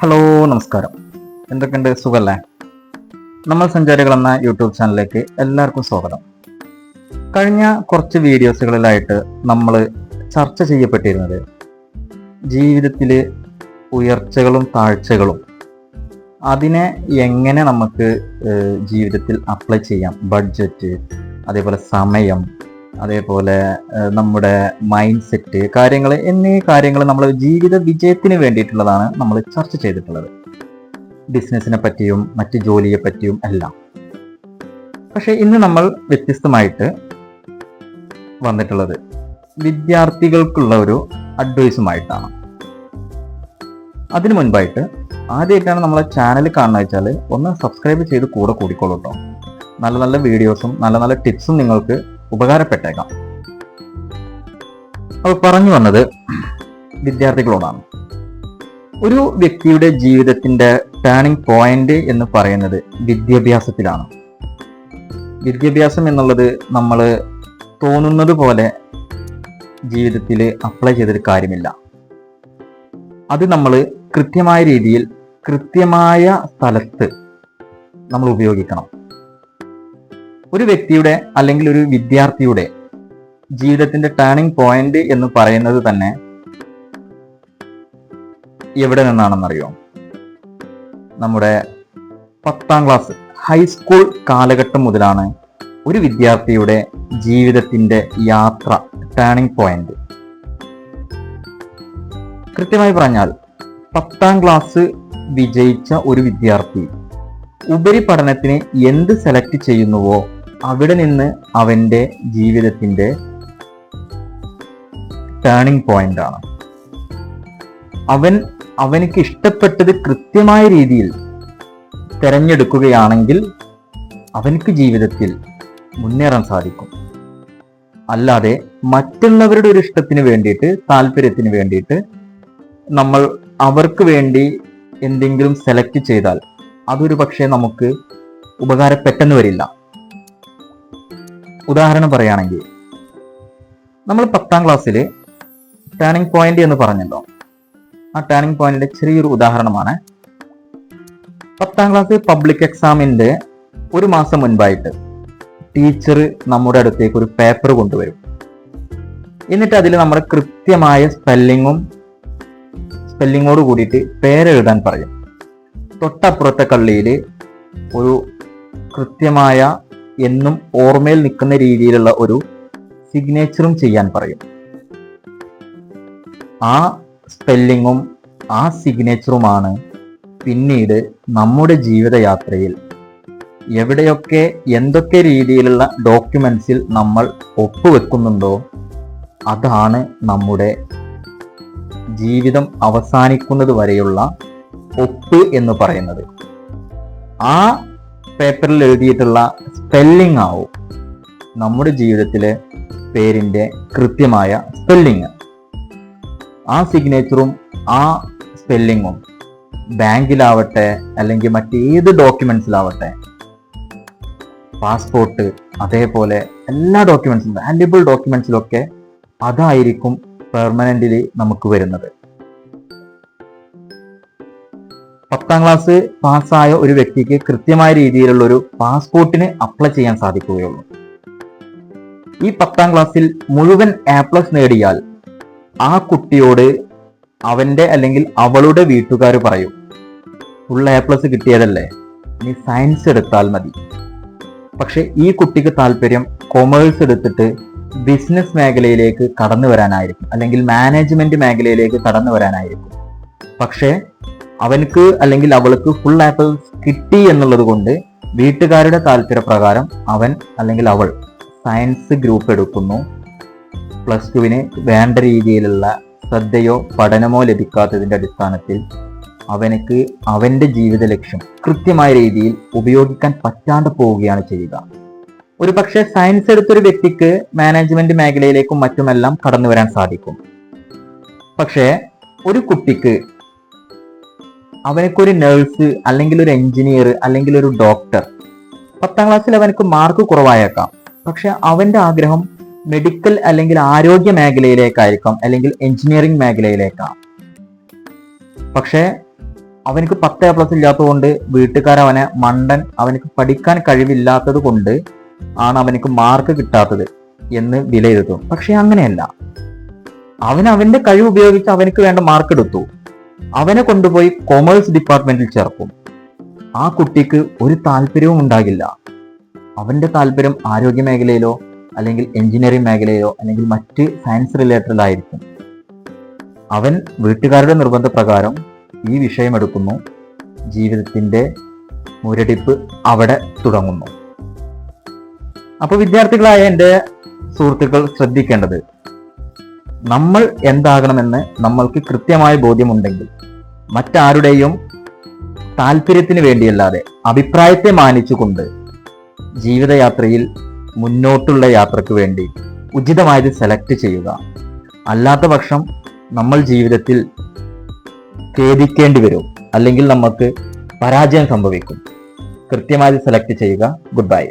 Hello നമസ്കാരം. എന്തൊക്കെയുണ്ട്? സുഖല്ലേ? നമ്മൾ സഞ്ചാരികൾ എന്ന യൂട്യൂബ് ചാനലിലേക്ക് എല്ലാവർക്കും സ്വാഗതം. കഴിഞ്ഞ കുറച്ച് വീഡിയോസുകളിലായിട്ട് നമ്മൾ ചർച്ച ചെയ്യപ്പെട്ടിരുന്നത് ജീവിതത്തിൽ ഉയർച്ചകളും താഴ്ചകളും അതിനെ എങ്ങനെ നമുക്ക് ജീവിതത്തിൽ അപ്ലൈ ചെയ്യാം? ബഡ്ജറ്റ് അതേപോലെ സമയം അതേപോലെ നമ്മുടെ മൈൻഡ് സെറ്റ് കാര്യങ്ങൾ എന്നീ കാര്യങ്ങൾ നമ്മൾ ജീവിത വിജയത്തിന് വേണ്ടിയിട്ടുള്ളതാണ് നമ്മൾ ചർച്ച ചെയ്തിട്ടുള്ളത്. ബിസിനസ്സിനെ പറ്റിയും മറ്റ് ജോലിയെ പറ്റിയും എല്ലാം. പക്ഷേ ഇന്ന് നമ്മൾ വ്യത്യസ്തമായിട്ട് വന്നിട്ടുള്ളത് വിദ്യാർത്ഥികൾക്കുള്ള ഒരു അഡ്വൈസുമായിട്ടാണ് അതിനു മുൻപായിട്ട് ആദ്യമായിട്ടാണ് നമ്മളെ ചാനൽ കാണുന്നത് വെച്ചാൽ ഒന്ന് സബ്സ്ക്രൈബ് ചെയ്ത് കൂടെ കൂടിക്കോളൂ കേട്ടോ നല്ല നല്ല വീഡിയോസും നല്ല നല്ല ടിപ്സും നിങ്ങൾക്ക് ഉപകാരപ്പെട്ടേക്കാം. അപ്പോൾ പറഞ്ഞു വന്നത് വിദ്യാർത്ഥികളോടാണ്. ഒരു വ്യക്തിയുടെ ജീവിതത്തിന്റെ ടേണിംഗ് പോയിന്റ് എന്ന് പറയുന്നത് വിദ്യാഭ്യാസത്തിലാണ്. വിദ്യാഭ്യാസം എന്നുള്ളത് നമ്മൾ തോന്നുന്നത് പോലെ ജീവിതത്തിൽ അപ്ലൈ ചെയ്തൊരു കാര്യമില്ല. അത് നമ്മൾ കൃത്യമായ രീതിയിൽ കൃത്യമായ സ്ഥലത്ത് നമ്മൾ ഉപയോഗിക്കണം. ഒരു വ്യക്തിയുടെ അല്ലെങ്കിൽ ഒരു വിദ്യാർത്ഥിയുടെ ജീവിതത്തിന്റെ ടേണിംഗ് പോയിന്റ് എന്ന് പറയുന്നത് തന്നെ എവിടെ നിന്നാണെന്നറിയോ? നമ്മുടെ പത്താം ക്ലാസ് ഹൈസ്കൂൾ കാലഘട്ടം മുതലാണ് ഒരു വിദ്യാർത്ഥിയുടെ ജീവിതത്തിന്റെ യാത്ര ടേണിംഗ് പോയിന്റ് കൃത്യമായി പറഞ്ഞാൽ പത്താം ക്ലാസ് വിജയിച്ച ഒരു വിദ്യാർത്ഥി ഉപരിപഠനത്തിന് എന്ത് സെലക്ട് ചെയ്യുന്നുവോ അവിടെ നിന്ന് അവന്റെ ജീവിതത്തിന്റെ ടേണിംഗ് പോയിന്റ് ആണ്. അവൻ അവനക്ക് ഇഷ്ടപ്പെട്ടത് കൃത്യമായ രീതിയിൽ തിരഞ്ഞെടുക്കുകയാണെങ്കിൽ അവനക്ക് ജീവിതത്തിൽ മുന്നേറാൻ സാധിക്കും. അല്ലാതെ മറ്റുള്ളവരുടെ ഒരു ഇഷ്ടത്തിന് വേണ്ടിയിട്ട് താല്പര്യത്തിന് വേണ്ടിയിട്ട് നമ്മൾ അവർക്ക് വേണ്ടി എന്തെങ്കിലും സെലക്ട് ചെയ്താൽ അതൊരു പക്ഷേ നമുക്ക് ഉപകാരപ്പെട്ടെന്ന് വരില്ല. ഉദാഹരണം പറയുകയാണെങ്കിൽ നമ്മൾ പത്താം ക്ലാസ്സിൽ ടേണിംഗ് പോയിന്റ് എന്ന് പറഞ്ഞല്ലോ. ആ ടേണിംഗ് പോയിന്റിന്റെ ചെറിയൊരു ഉദാഹരണമാണ്. പത്താം ക്ലാസ് പബ്ലിക് എക്സാമിന്റെ ഒരു മാസം മുൻപായിട്ട് ടീച്ചർ നമ്മുടെ അടുത്തേക്ക് ഒരു പേപ്പർ കൊണ്ടുവരും. എന്നിട്ട് അതിൽ നമ്മുടെ കൃത്യമായ സ്പെല്ലിങ്ങും സ്പെല്ലിങ്ങോട് കൂടിയിട്ട് പേരെഴുതാൻ പറയും. തൊട്ടപ്പുറത്തെ കള്ളിയിൽ ഒരു കൃത്യമായ എന്നും ഓർമ്മയിൽ നിൽക്കുന്ന രീതിയിലുള്ള ഒരു സിഗ്നേച്ചറും ചെയ്യാൻ പറയും. ആ സ്പെല്ലിങ്ങും ആ സിഗ്നേച്ചറുമാണ് പിന്നീട് നമ്മുടെ ജീവിതയാത്രയിൽ എവിടെയൊക്കെ എന്തൊക്കെ രീതിയിലുള്ള ഡോക്യുമെൻസിൽ നമ്മൾ ഒപ്പുവെക്കുന്നുണ്ടോ അതാണ് നമ്മുടെ ജീവിതം അവസാനിക്കുന്നത് വരെയുള്ള ഒപ്പ് എന്ന് പറയുന്നത്. ആ പേപ്പറിൽ എഴുതിയിട്ടുള്ള സ്പെല്ലിംഗ് ആവും. നമ്മുടെ ജീവിതത്തിലെ പേരിന്റെ കൃത്യമായ സ്പെല്ലിങ് ആ സിഗ്നേച്ചറും ആ സ്പെല്ലിങ്ങും ബാങ്കിലാവട്ടെ അല്ലെങ്കിൽ മറ്റേത് ഡോക്യുമെൻസിലാവട്ടെ പാസ്പോർട്ട് അതേപോലെ എല്ലാ ഡോക്യുമെൻസും വാല്യുബിൾ ഡോക്യുമെൻസിലൊക്കെ അതായിരിക്കും പെർമനന്റലി നമുക്ക് വരുന്നത്. പത്താം ക്ലാസ് പാസ്സായ ഒരു വ്യക്തിക്ക് കൃത്യമായ രീതിയിലുള്ള ഒരു പാസ്പോർട്ടിന് അപ്ലൈ ചെയ്യാൻ സാധിക്കുകയുള്ളൂ. ഈ പത്താം ക്ലാസ്സിൽ മുഴുവൻ എ പ്ലസ് നേടിയാൽ ആ കുട്ടിയോട് അവന്റെ അല്ലെങ്കിൽ അവളുടെ വീട്ടുകാർ പറയും ഫുൾ എ പ്ലസ് കിട്ടിയതല്ലേ? നീ സയൻസ് എടുത്താൽ മതി. പക്ഷെ ഈ കുട്ടിക്ക് താല്പര്യം കൊമേഴ്സ് എടുത്തിട്ട് ബിസിനസ് മേഖലയിലേക്ക് കടന്നു വരാനായിരിക്കും അല്ലെങ്കിൽ മാനേജ്മെന്റ് മേഖലയിലേക്ക് കടന്നു വരാനായിരിക്കും. പക്ഷേ അവനക്ക് അല്ലെങ്കിൽ അവൾക്ക് ഫുൾ ആപ്പിൾസ് കിട്ടി എന്നുള്ളത് കൊണ്ട് വീട്ടുകാരുടെ താല്പര്യപ്രകാരം അവൻ അല്ലെങ്കിൽ അവൾ സയൻസ് ഗ്രൂപ്പ് എടുക്കുന്നു. പ്ലസ് ടുവിന് വേണ്ട രീതിയിലുള്ള ശ്രദ്ധയോ പഠനമോ ലഭിക്കാത്തതിന്റെ അടിസ്ഥാനത്തിൽ അവനക്ക് അവന്റെ ജീവിത ലക്ഷ്യം കൃത്യമായ രീതിയിൽ ഉപയോഗിക്കാൻ പറ്റാണ്ട് പോവുകയാണ് ചെയ്യുക. ഒരു പക്ഷേ സയൻസ് എടുത്തൊരു വ്യക്തിക്ക് മാനേജ്മെന്റ് മേഖലയിലേക്കും മറ്റുമെല്ലാം കടന്നു വരാൻ സാധിക്കും. പക്ഷേ ഒരു കുട്ടിക്ക് അവനക്കൊരു നഴ്സ് അല്ലെങ്കിൽ ഒരു എഞ്ചിനീയർ അല്ലെങ്കിൽ ഒരു ഡോക്ടർ പത്താം ക്ലാസ്സിൽ അവനക്ക് മാർക്ക് കുറവായേക്കാം. പക്ഷെ അവന്റെ ആഗ്രഹം മെഡിക്കൽ അല്ലെങ്കിൽ ആരോഗ്യ മേഖലയിലേക്കായിരിക്കാം അല്ലെങ്കിൽ എഞ്ചിനീയറിംഗ് മേഖലയിലേക്കാം പക്ഷേ അവനക്ക് പത്ത് എ പ്ലസ് ഇല്ലാത്തതുകൊണ്ട് കൊണ്ട് അവനെ മണ്ടൻ അവനക്ക് പഠിക്കാൻ കഴിവില്ലാത്തത് കൊണ്ട് ആണ് അവനക്ക് മാർക്ക് കിട്ടാത്തത് എന്ന് വിലയിരുത്തും. പക്ഷെ അങ്ങനെയല്ല. അവൻ അവന്റെ കഴിവ് ഉപയോഗിച്ച് അവനക്ക് വേണ്ട മാർക്ക് എടുത്തു. അവനെ കൊണ്ടുപോയി കൊമേഴ്സ് ഡിപ്പാർട്ട്മെന്റിൽ ചേർക്കും. ആ കുട്ടിക്ക് ഒരു താല്പര്യവും ഉണ്ടാകില്ല. അവന്റെ താല്പര്യം ആരോഗ്യ മേഖലയിലോ അല്ലെങ്കിൽ എഞ്ചിനീയറിംഗ് മേഖലയിലോ അല്ലെങ്കിൽ മറ്റ് സയൻസ് റിലേറ്റഡ് ആയിരിക്കും. അവൻ വീട്ടുകാരുടെ നിർബന്ധപ്രകാരം ഈ വിഷയം എടുക്കുന്നു. ജീവിതത്തിന്റെ മുരടിപ്പ് അവിടെ തുടങ്ങുന്നു. അപ്പോൾ വിദ്യാർത്ഥികളായ എന്റെ സുഹൃത്തുക്കൾ ശ്രദ്ധിക്കേണ്ടത് നമ്മൾ എന്താകണമെന്ന് നമ്മൾക്ക് കൃത്യമായ ബോധ്യമുണ്ടെങ്കിൽ മറ്റാരുടെയും താല്പര്യത്തിന് വേണ്ടിയല്ലാതെ അഭിപ്രായത്തെ മാനിച്ചുകൊണ്ട് ജീവിതയാത്രയിൽ മുന്നോട്ടുള്ള യാത്രയ്ക്ക് വേണ്ടി ഉചിതമായത് സെലക്ട് ചെയ്യുക. അല്ലാത്ത പക്ഷം നമ്മൾ ജീവിതത്തിൽ ഖേദിക്കേണ്ടി വരും അല്ലെങ്കിൽ നമുക്ക് പരാജയം സംഭവിക്കും. കൃത്യമായത് സെലക്ട് ചെയ്യുക. Good bye